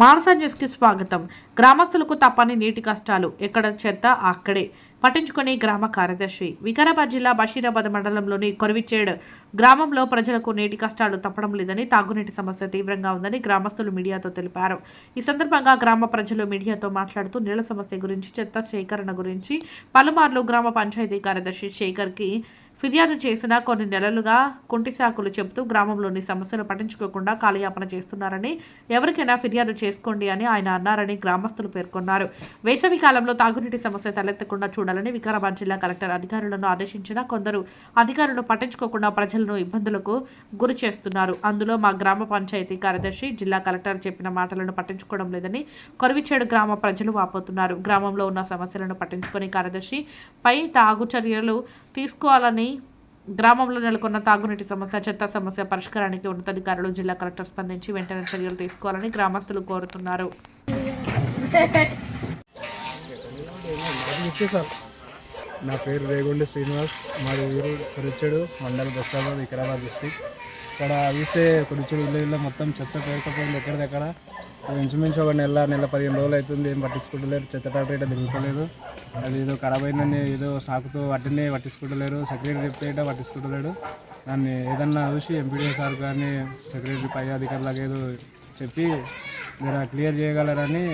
మానస న్యూస్కి స్వాగతం. గ్రామస్తులకు తప్పని నీటి కష్టాలు ఎక్కడ చెత్త అక్కడే. పట్టించుకుని గ్రామ కార్యదర్శి. వికారాబాద్ జిల్లా బషీరాబాద్ మండలంలోని కొరవిచేడ్ గ్రామంలో ప్రజలకు నీటి కష్టాలు తప్పడం లేదని తాగునీటి సమస్య తీవ్రంగా ఉందని గ్రామస్తులు మీడియాతో తెలిపారు. ఈ సందర్భంగా గ్రామ ప్రజలు మీడియాతో మాట్లాడుతూ నీళ్ళ సమస్య గురించి చెత్త సేకరణ గురించి పలుమార్లు గ్రామ పంచాయతీ కార్యదర్శి శేఖర్కి ఫిర్యాదు చేసిన కొన్ని నెలలుగా కుంటి సాకులు చెబుతూ గ్రామంలోని సమస్యలు పట్టించుకోకుండా కాలయాపన చేస్తున్నారని ఎవరికైనా ఫిర్యాదు చేసుకోండి అని ఆయన అన్నారని గ్రామస్తులు పేర్కొన్నారు. వేసవి కాలంలో తాగునీటి సమస్య తలెత్తకుండా చూడాలని వికారాబాద్ జిల్లా కలెక్టర్ అధికారులను ఆదేశించిన కొందరు అధికారులు పట్టించుకోకుండా ప్రజలను ఇబ్బందులకు గురి చేస్తున్నారు. అందులో మా గ్రామ పంచాయతీ కార్యదర్శి జిల్లా కలెక్టర్ చెప్పిన మాటలను పట్టించుకోవడం లేదని కొరవిచేడు గ్రామ ప్రజలు వాపోతున్నారు. గ్రామంలో ఉన్న సమస్యలను పట్టించుకొని కార్యదర్శి పై తాగు చర్యలు తీసుకోవాలని గ్రామంలో నెలకొన్న తాగునీటి సమస్య చెత్త సమస్య పరిష్కారానికి ఉన్నతాధికారులు జిల్లా కలెక్టర్ స్పందించి వెంటనే చర్యలు తీసుకోవాలని గ్రామస్తులు కోరుతున్నారు. నా పేరు రేగుండి శ్రీనివాస్. మాది ఊరు రుచుడు మండల్ బస్సాబాద్ వికారాబాద్ డిస్టిక్. ఇక్కడ చూస్తే కొరిచెడు ఇల్లు ఇల్లు మొత్తం చెత్త పేరుకపోయింది ఎక్కడిదెక్కడ ఇంచుమించు ఒక నెల నెల పదిహేను రోజులు అవుతుంది ఏం పట్టించుకుంటలేరు. చెత్త ట్రాక్టర్ అయితే దిగుతలేదు అది ఏదో ఖరాబ్ అయిందని ఏదో సాకుతో వాటినే పట్టించుకుంటలేరు. సెక్రటరీ చెప్తే పట్టించుకుంటలేడు. దాన్ని ఏదన్నా చూసి ఎంపీడీ సార్ కానీ సెక్రటరీ పై అధికారులకు ఏదో చెప్పి జర క్లియర్ చేయగలరని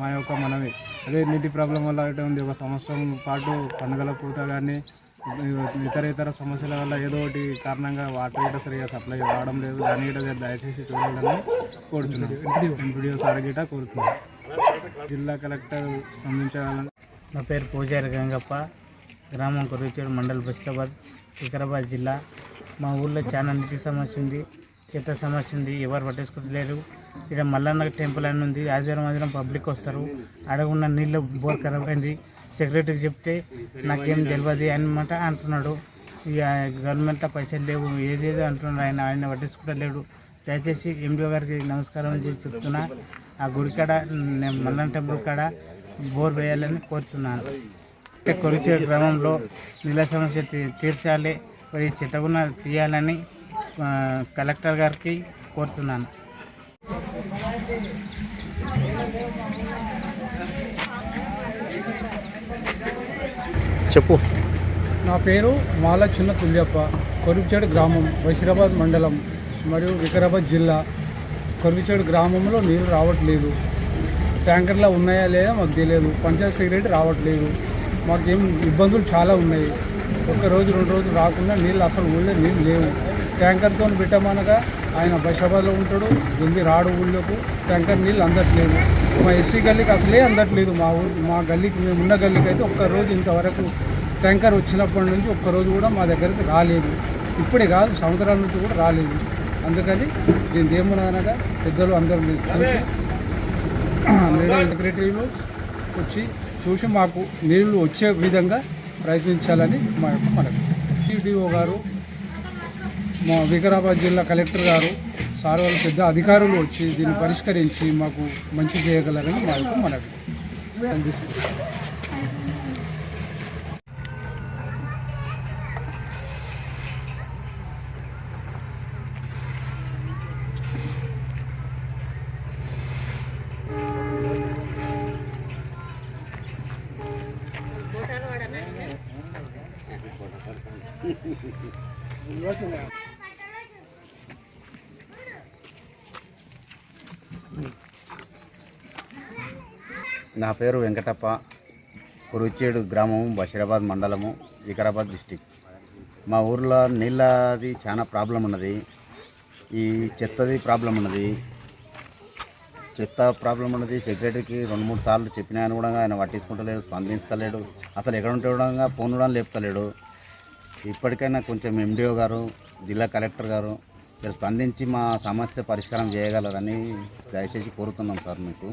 మా యొక్క మనవి. అదే నీటి ప్రాబ్లం వల్ల అయితే ఉంది. ఒక సంవత్సరం పాటు పండుగల పూట కానీ ఇతర ఇతర సమస్యల వల్ల ఏదో ఒకటి కారణంగా వాటర్ గిట సరిగా సప్లై రావడం లేదు. దాని గిట దయచేసి చూడాలని కోరుతున్నాను ఎంపీడీఓ సార్ గిట కోరుతున్నాను జిల్లా కలెక్టర్ స్పందించాలని నా పేరు పూజారి గంగప్ప. గ్రామం కురుచేడు మండల్ బస్టాబాద్ వికారాబాద్ జిల్లా. మా ఊళ్ళో చాలా నీటి సమస్య ఉంది చెత్త సమస్య ఉంది ఎవరు పట్టేసుకోలేరు ఇక్కడ మల్లన్న టెంపుల్ అని ఉంది. ఆదివారం ఆదివారం పబ్లిక్ వస్తారు. అడగున్న నీళ్ళు బోర్ ఖరాబ్ అయింది. సెక్రటరీకి చెప్తే నాకేం తెలియదు అనమాట అంటున్నాడు. ఇక గవర్నమెంట్లో పైసలు లేవు ఏదేదో అంటున్నాడు ఆయన ఆయన పట్టించుకోలేడు. దయచేసి ఎండిఓ గారికి నమస్కారం చేసి చెప్తున్నా. ఆ గుడి కాడ నేను మల్లన్న టెంపుల్ కాడ బోర్ వేయాలని కోరుతున్నాను. అంటే కొరిచే గ్రామంలో నీళ్ళ సమస్య తీ- తీర్చాలి. మరి చెత్తగున్న తీయాలని కలెక్టర్ గారికి కోరుతున్నాను. చెప్పు. నా పేరు మాల చిన్న తుల్యప్ప కొరివిచేడు గ్రామం బషీరాబాద్ మండలం మరియు వికారాబాద్ జిల్లా. కొరివిచేడు గ్రామంలో నీరు రావట్లేదు. ట్యాంకర్లో ఉన్నాయా లేదా మాకు తెలియదు. పంచాయత్ సెక్రటరీ రావట్లేదు. మాకేం ఇబ్బందులు చాలా ఉన్నాయి. ఒక రోజు రెండు రోజులు రాకుండా నీళ్ళు అసలు ఊళ్ళో నీళ్ళు లేవు. ట్యాంకర్తో పెట్టమనగా ఆయన బషాబాద్లో ఉంటాడు ఉంది రాడు ఊళ్ళోకు. ట్యాంకర్ నీళ్ళు అందట్లేదు. మా ఎస్సీ గల్లీకి అసలే అందట్లేదు. మా ఊరు మా గల్లీకి మేము ఉన్న గల్లీకి అయితే ఒక్క రోజు ఇంతవరకు ట్యాంకర్ వచ్చినప్పటి నుంచి ఒక్కరోజు కూడా మా దగ్గరికి రాలేదు. ఇప్పుడే కాదు సంవత్సరాల నుంచి కూడా రాలేదు. అందుకని దీని అనగా పెద్దలు అందరూ చూసి మేడం సెక్రటరీలు వచ్చి చూసి మాకు నీళ్ళు వచ్చే విధంగా ప్రయత్నించాలని మా యొక్క మనకు సిడిఓ గారు మా వికారాబాద్ జిల్లా కలెక్టర్ గారు సార్ వాళ్ళు పెద్ద అధికారులు వచ్చి దీన్ని పరిష్కరించి మాకు మంచి చేయగలరని మా యొక్క మనవి. నా పేరు వెంకటప్ప కురుచేడు గ్రామం బషీరాబాద్ మండలము వికారాబాద్ డిస్టిక్. మా ఊర్లో నీళ్ళది చాలా ప్రాబ్లం ఉన్నది. ఈ చెత్తది ప్రాబ్లం ఉన్నది. చెత్త ప్రాబ్లం ఉన్నది. సెక్రటరీకి రెండు మూడు సార్లు చెప్పినా అని కూడా ఆయన పట్టించుకుంటలేడు స్పందించలేడు. అసలు ఎక్కడ ఉంటే కూడా ఫోన్ కూడా లేపుతలేడు. ఇప్పటికైనా కొంచెం ఎండిఓ గారు జిల్లా కలెక్టర్ గారు మీరు స్పందించి మా సమస్య పరిష్కారం చేయగలరని దయచేసి కోరుతున్నాం సార్ మీకు.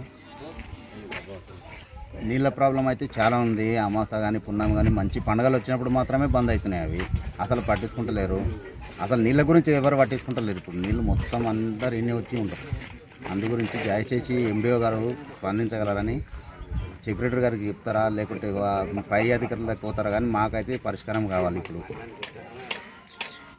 నీళ్ళ ప్రాబ్లం అయితే చాలా ఉంది అమాస కానీ పున్నం కానీ మంచి పండగలు వచ్చినప్పుడు మాత్రమే బంద్ అవుతున్నాయి అవి. అసలు పట్టించుకుంటలేరు. అసలు నీళ్ళ గురించి ఎవరు పట్టించుకుంటలేరు. ఇప్పుడు నీళ్ళు మొత్తం అందరు ఇన్ని వచ్చి ఉంటారు. అందు గురించి దయచేసి ఎండిఓ గారు స్పందించగలరని సెక్రటరీ గారికి చెప్తారా? లేకుంటే మా పై అధికారులకు పోతారా? కానీ మాకైతే పరిష్కారం కావాలి ఇప్పుడు.